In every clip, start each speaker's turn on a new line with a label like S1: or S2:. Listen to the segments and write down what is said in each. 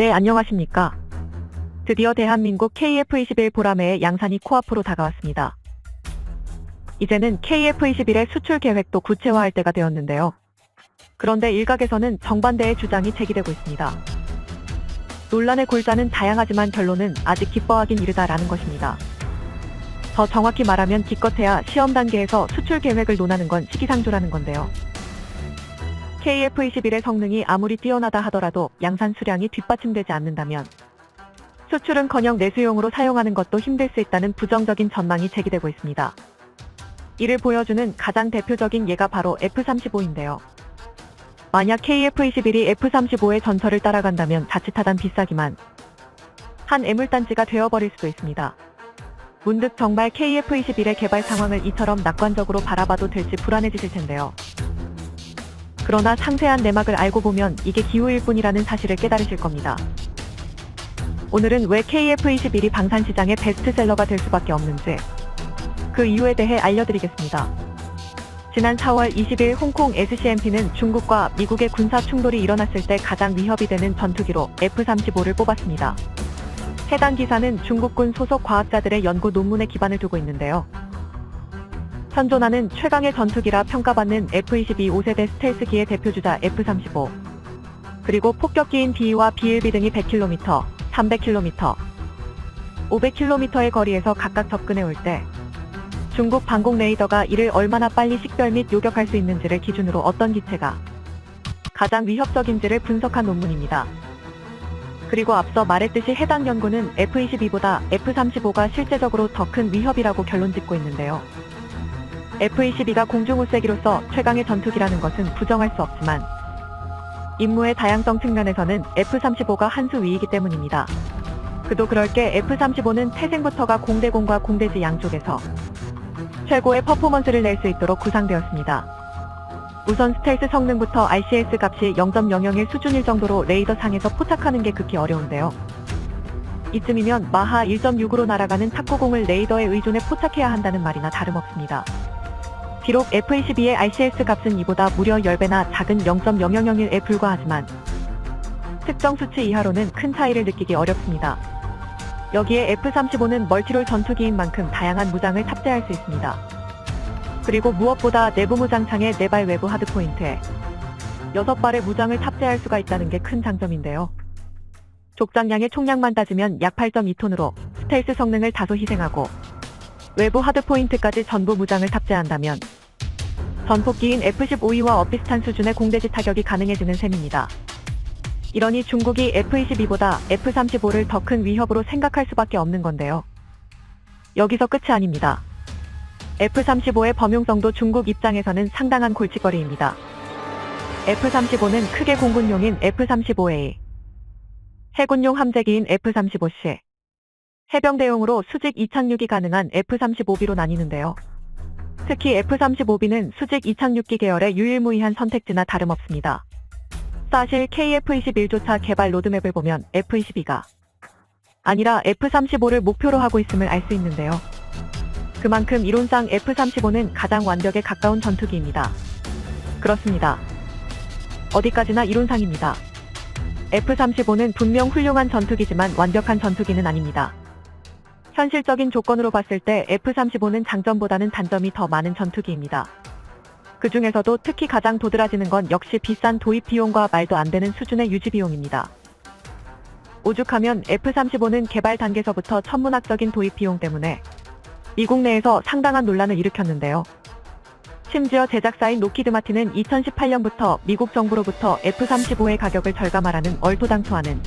S1: 네, 안녕하십니까. 드디어 대한민국 KF21 보라매의 양산이 코앞으로 다가왔습니다. 이제는 KF21의 수출 계획도 구체화할 때가 되었는데요. 그런데 일각에서는 정반대의 주장이 제기되고 있습니다. 논란의 골자는 다양하지만 결론은 아직 기뻐하긴 이르다라는 것입니다. 더 정확히 말하면 기껏해야 시험 단계에서 수출 계획을 논하는 건 시기상조라는 건데요. KF21의 성능이 아무리 뛰어나다 하더라도 양산 수량이 뒷받침되지 않는다면 수출은커녕 내수용으로 사용하는 것도 힘들 수 있다는 부정적인 전망이 제기되고 있습니다. 이를 보여주는 가장 대표적인 예가 바로 F-35인데요. 만약 KF-21이 F-35의 전철을 따라간다면 자칫하단 비싸기만 한 애물단지가 되어버릴 수도 있습니다. 문득 정말 KF-21의 개발 상황을 이처럼 낙관적으로 바라봐도 될지 불안해지실 텐데요. 그러나 상세한 내막을 알고 보면 이게 기후일 뿐이라는 사실을 깨달으실 겁니다. 오늘은 왜 KF21이 방산시장의 베스트셀러가 될 수밖에 없는지 그 이유에 대해 알려드리겠습니다. 지난 4월 20일 홍콩 SCMP는 중국과 미국의 군사 충돌이 일어났을 때 가장 위협이 되는 전투기로 F-35를 뽑았습니다. 해당 기사는 중국군 소속 과학자들의 연구 논문에 기반을 두고 있는데요. 현존하는 최강의 전투기라 평가받는 F-22 5세대 스텔스기의 대표주자 F-35 그리고 폭격기인 B와 B1B 등이 100km, 300km, 500km의 거리에서 각각 접근해 올 때 중국 방공 레이더가 이를 얼마나 빨리 식별 및 요격할 수 있는지를 기준으로 어떤 기체가 가장 위협적인지를 분석한 논문입니다. 그리고 앞서 말했듯이 해당 연구는 F-22보다 F-35가 실제적으로 더 큰 위협이라고 결론 짓고 있는데요. F-22가 공중우세기로서 최강의 전투기라는 것은 부정할 수 없지만 임무의 다양성 측면에서는 F-35가 한 수 위이기 때문입니다. 그도 그럴 게 F-35는 태생부터가 공대공과 공대지 양쪽에서 최고의 퍼포먼스를 낼 수 있도록 구상되었습니다. 우선 스텔스 성능부터 RCS 값이 0.001 수준일 정도로 레이더 상에서 포착하는 게 극히 어려운데요. 이쯤이면 마하 1.6으로 날아가는 탁구공을 레이더에 의존해 포착해야 한다는 말이나 다름없습니다. 비록 F-22의 RCS 값은 이보다 무려 10배나 작은 0.0001에 불과하지만 특정 수치 이하로는 큰 차이를 느끼기 어렵습니다. 여기에 F-35는 멀티롤 전투기인 만큼 다양한 무장을 탑재할 수 있습니다. 그리고 무엇보다 내부 무장창에 4발 외부 하드포인트에 6발의 무장을 탑재할 수가 있다는 게 큰 장점인데요. 족장량의 총량만 따지면 약 8.2톤으로 스텔스 성능을 다소 희생하고 외부 하드포인트까지 전부 무장을 탑재한다면 전폭기인 F-15E와 엇비슷한 수준의 공대지 타격이 가능해지는 셈입니다. 이러니 중국이 F-22보다 F-35를 더 큰 위협으로 생각할 수밖에 없는 건데요. 여기서 끝이 아닙니다. F-35의 범용성도 중국 입장에서는 상당한 골칫거리입니다. F-35는 크게 공군용인 F-35A, 해군용 함재기인 F-35C, 해병대용으로 수직 이착륙이 가능한 F-35B로 나뉘는데요. 특히 F-35B는 수직 이착륙기 계열의 유일무이한 선택지나 다름없습니다. 사실 KF-21조차 개발 로드맵을 보면 F-22가 아니라 F-35를 목표로 하고 있음을 알 수 있는데요. 그만큼 이론상 F-35는 가장 완벽에 가까운 전투기입니다. 그렇습니다. 어디까지나 이론상입니다. F-35는 분명 훌륭한 전투기지만 완벽한 전투기는 아닙니다. 현실적인 조건으로 봤을 때 F-35는 장점보다는 단점이 더 많은 전투기입니다. 그 중에서도 특히 가장 도드라지는 건 역시 비싼 도입 비용과 말도 안 되는 수준의 유지 비용입니다. 오죽하면 F-35는 개발 단계서부터 천문학적인 도입 비용 때문에 미국 내에서 상당한 논란을 일으켰는데요. 심지어 제작사인 로키드 마틴은 2018년부터 미국 정부로부터 F-35의 가격을 절감하라는 얼토당토하는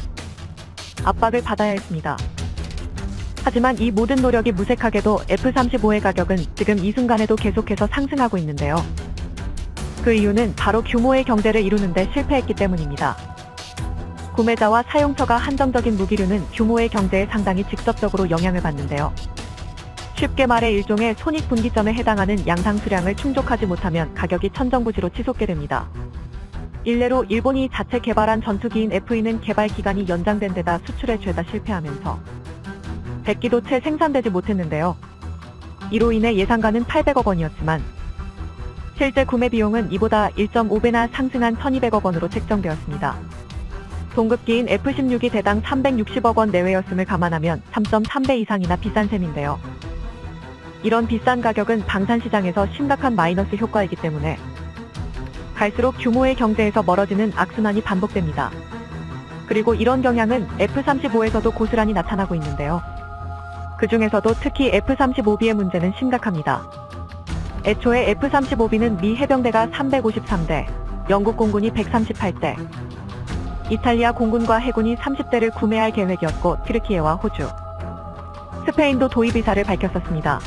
S1: 압박을 받아야 했습니다. 하지만 이 모든 노력이 무색하게도 F-35의 가격은 지금 이 순간에도 계속해서 상승하고 있는데요. 그 이유는 바로 규모의 경제를 이루는데 실패했기 때문입니다. 구매자와 사용처가 한정적인 무기류는 규모의 경제에 상당히 직접적으로 영향을 받는데요. 쉽게 말해 일종의 손익분기점에 해당하는 양상 수량을 충족하지 못하면 가격이 천정부지로 치솟게 됩니다. 일례로 일본이 자체 개발한 전투기인 FE는 개발 기간이 연장된 데다 수출에 죄다 실패하면서 100기도 채 생산되지 못했는데요. 이로 인해 예상가는 800억 원이었지만 실제 구매 비용은 이보다 1.5배나 상승한 1200억 원으로 책정되었습니다. 동급기인 F16이 대당 360억 원 내외였음을 감안하면 3.3배 이상이나 비싼 셈인데요. 이런 비싼 가격은 방산 시장에서 심각한 마이너스 효과이기 때문에 갈수록 규모의 경제에서 멀어지는 악순환이 반복됩니다. 그리고 이런 경향은 F-35에서도 고스란히 나타나고 있는데요. 그 중에서도 특히 F-35B의 문제는 심각합니다. 애초에 F-35B는 미 해병대가 353대, 영국 공군이 138대, 이탈리아 공군과 해군이 30대를 구매할 계획이었고 트르키예와 호주, 스페인도 도입 의사를 밝혔었습니다.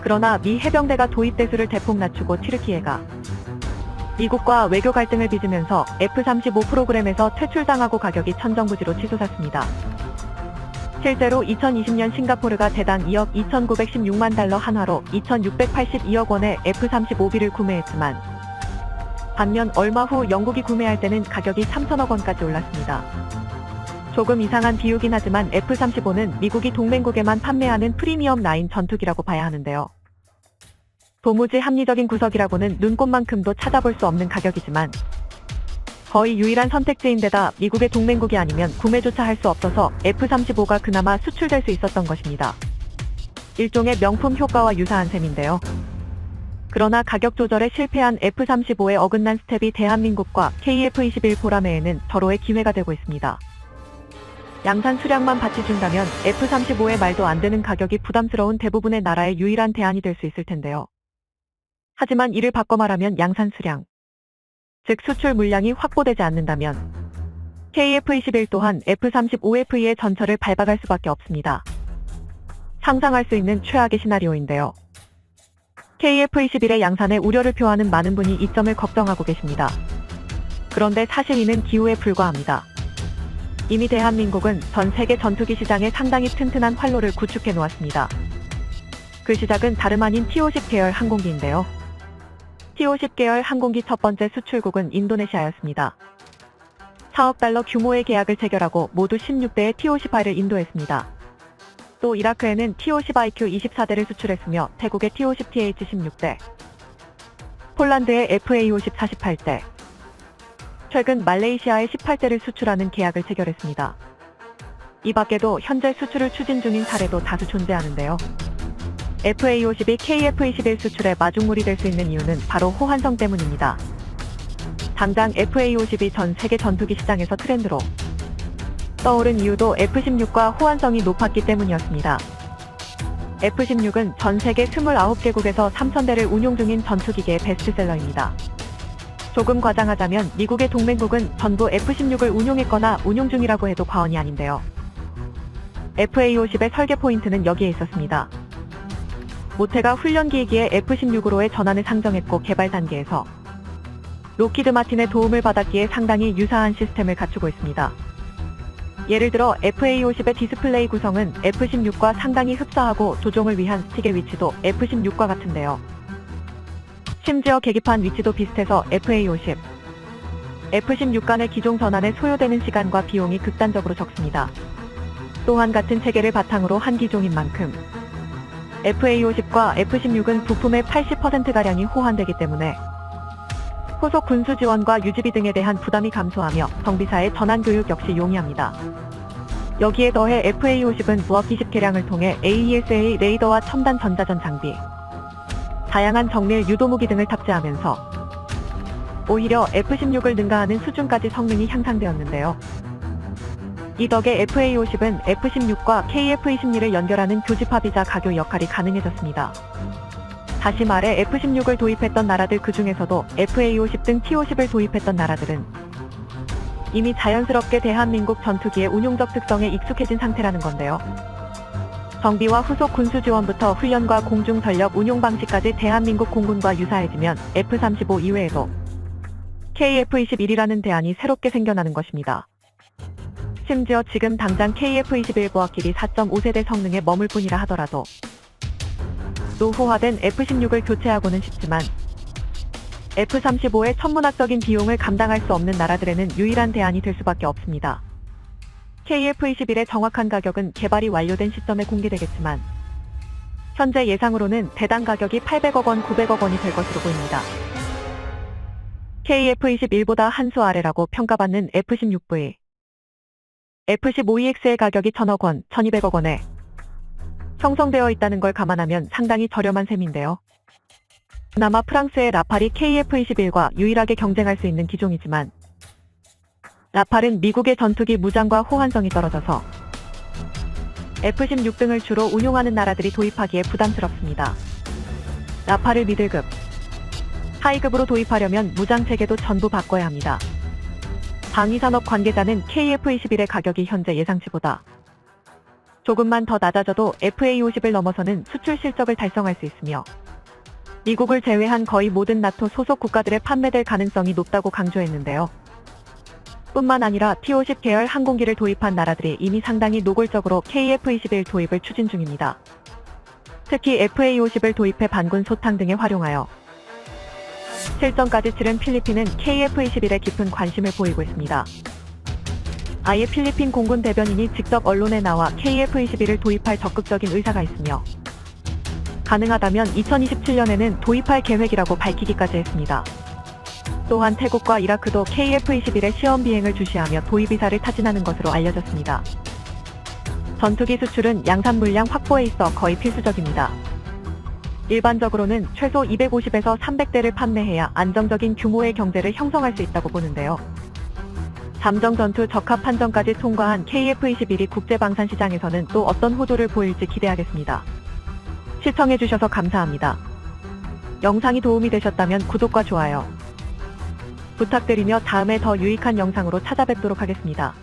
S1: 그러나 미 해병대가 도입 대수를 대폭 낮추고 트르키예가 미국과 외교 갈등을 빚으면서 F-35 프로그램에서 퇴출당하고 가격이 천정부지로 치솟았습니다. 실제로 2020년 싱가포르가 대당 2억 2,916만 달러 한화로 2,682억 원의 F-35B를 구매했지만 반면 얼마 후 영국이 구매할 때는 가격이 3천억 원까지 올랐습니다. 조금 이상한 비유긴 하지만 F-35는 미국이 동맹국에만 판매하는 프리미엄 라인 전투기라고 봐야 하는데요. 도무지 합리적인 구석이라고는 눈꽃만큼도 찾아볼 수 없는 가격이지만 거의 유일한 선택지인 데다 미국의 동맹국이 아니면 구매조차 할 수 없어서 F-35가 그나마 수출될 수 있었던 것입니다. 일종의 명품 효과와 유사한 셈인데요. 그러나 가격 조절에 실패한 F-35의 어긋난 스텝이 대한민국과 KF-21 보라매에는 절호의 기회가 되고 있습니다. 양산 수량만 받치 준다면 F-35의 말도 안 되는 가격이 부담스러운 대부분의 나라의 유일한 대안이 될 수 있을 텐데요. 하지만 이를 바꿔 말하면 양산 수량, 즉 수출 물량이 확보되지 않는다면 KF-21 또한 F-35F의 전철을 밟아갈 수밖에 없습니다. 상상할 수 있는 최악의 시나리오인데요. KF-21의 양산에 우려를 표하는 많은 분이 이 점을 걱정하고 계십니다. 그런데 사실 이는 기후에 불과합니다. 이미 대한민국은 전 세계 전투기 시장에 상당히 튼튼한 활로를 구축해 놓았습니다. 그 시작은 다름 아닌 T-50 계열 항공기인데요. T-50 계열 항공기 첫 번째 수출국은 인도네시아였습니다. 4억 달러 규모의 계약을 체결하고 모두 16대의 T-50I를 인도했습니다. 또 이라크에는 T-50IQ 24대를 수출했으며 태국의 T-50TH 16대, 폴란드의 FA-50 48대, 최근 말레이시아에 18대를 수출하는 계약을 체결했습니다. 이 밖에도 현재 수출을 추진 중인 사례도 다수 존재하는데요. FA-50이 KF-21 수출의 마중물이 될 수 있는 이유는 바로 호환성 때문입니다. 당장 FA-50이 전 세계 전투기 시장에서 트렌드로 떠오른 이유도 F-16과 호환성이 높았기 때문이었습니다. F-16은 전 세계 29개국에서 3,000대를 운용 중인 전투기계의 베스트셀러입니다. 조금 과장하자면 미국의 동맹국은 전부 F-16을 운용했거나 운용 중이라고 해도 과언이 아닌데요. FA-50의 설계 포인트는 여기에 있었습니다. 모태가 훈련기이기에 F-16으로의 전환을 상정했고 개발 단계에서 로키드 마틴의 도움을 받았기에 상당히 유사한 시스템을 갖추고 있습니다. 예를 들어 FA-50의 디스플레이 구성은 F-16과 상당히 흡사하고 조종을 위한 스틱의 위치도 F-16과 같은데요. 심지어 계기판 위치도 비슷해서 FA-50, F-16 간의 기종 전환에 소요되는 시간과 비용이 극단적으로 적습니다. 또한 같은 체계를 바탕으로 한 기종인 만큼 FA-50과 F-16은 부품의 80%가량이 호환되기 때문에 후속 군수 지원과 유지비 등에 대한 부담이 감소하며 정비사의 전환 교육 역시 용이합니다. 여기에 더해 FA-50은 무업 20개량을 통해 AESA 레이더와 첨단 전자전 장비, 다양한 정밀 유도무기 등을 탑재하면서 오히려 F-16을 능가하는 수준까지 성능이 향상되었는데요. 이 덕에 FA-50은 F-16과 KF-21을 연결하는 교집합이자 가교 역할이 가능해졌습니다. 다시 말해 F-16을 도입했던 나라들 그 중에서도 FA-50 등 T-50을 도입했던 나라들은 이미 자연스럽게 대한민국 전투기의 운용적 특성에 익숙해진 상태라는 건데요. 정비와 후속 군수 지원부터 훈련과 공중 전력 운용 방식까지 대한민국 공군과 유사해지면 F-35 이외에도 KF-21이라는 대안이 새롭게 생겨나는 것입니다. 심지어 지금 당장 KF-21 보합길이 4.5세대 성능에 머물 뿐이라 하더라도 노후화된 F-16을 교체하고는 싶지만 F-35의 천문학적인 비용을 감당할 수 없는 나라들에는 유일한 대안이 될 수밖에 없습니다. KF-21의 정확한 가격은 개발이 완료된 시점에 공개되겠지만 현재 예상으로는 대당 가격이 800억 원, 900억 원이 될 것으로 보입니다. KF21보다 한 수 아래라고 평가받는 F16V. F15EX의 가격이 1000억 원, 1200억 원에 형성되어 있다는 걸 감안하면 상당히 저렴한 셈인데요. 그나마 프랑스의 라팔이 KF21과 유일하게 경쟁할 수 있는 기종이지만 라팔은 미국의 전투기 무장과 호환성이 떨어져서 F-16 등을 주로 운용하는 나라들이 도입하기에 부담스럽습니다. 라팔을 미들급, 하이급으로 도입하려면 무장 체계도 전부 바꿔야 합니다. 방위산업 관계자는 KF-21의 가격이 현재 예상치보다 조금만 더 낮아져도 FA-50을 넘어서는 수출 실적을 달성할 수 있으며 미국을 제외한 거의 모든 나토 소속 국가들의 판매될 가능성이 높다고 강조했는데요. 뿐만 아니라 T-50 계열 항공기를 도입한 나라들이 이미 상당히 노골적으로 KF-21 도입을 추진 중입니다. 특히 FA-50을 도입해 반군 소탕 등에 활용하여 실전까지 치른 필리핀은 KF-21에 깊은 관심을 보이고 있습니다. 아예 필리핀 공군 대변인이 직접 언론에 나와 KF-21을 도입할 적극적인 의사가 있으며 가능하다면 2027년에는 도입할 계획이라고 밝히기까지 했습니다. 또한 태국과 이라크도 KF-21의 시험 비행을 주시하며 도입 이사를 타진하는 것으로 알려졌습니다. 전투기 수출은 양산 물량 확보에 있어 거의 필수적입니다. 일반적으로는 최소 250에서 300대를 판매해야 안정적인 규모의 경제를 형성할 수 있다고 보는데요. 잠정 전투 적합 판정까지 통과한 KF-21이 국제방산시장에서는 또 어떤 호조를 보일지 기대하겠습니다. 시청해주셔서 감사합니다. 영상이 도움이 되셨다면 구독과 좋아요 부탁드리며 다음에 더 유익한 영상으로 찾아뵙도록 하겠습니다.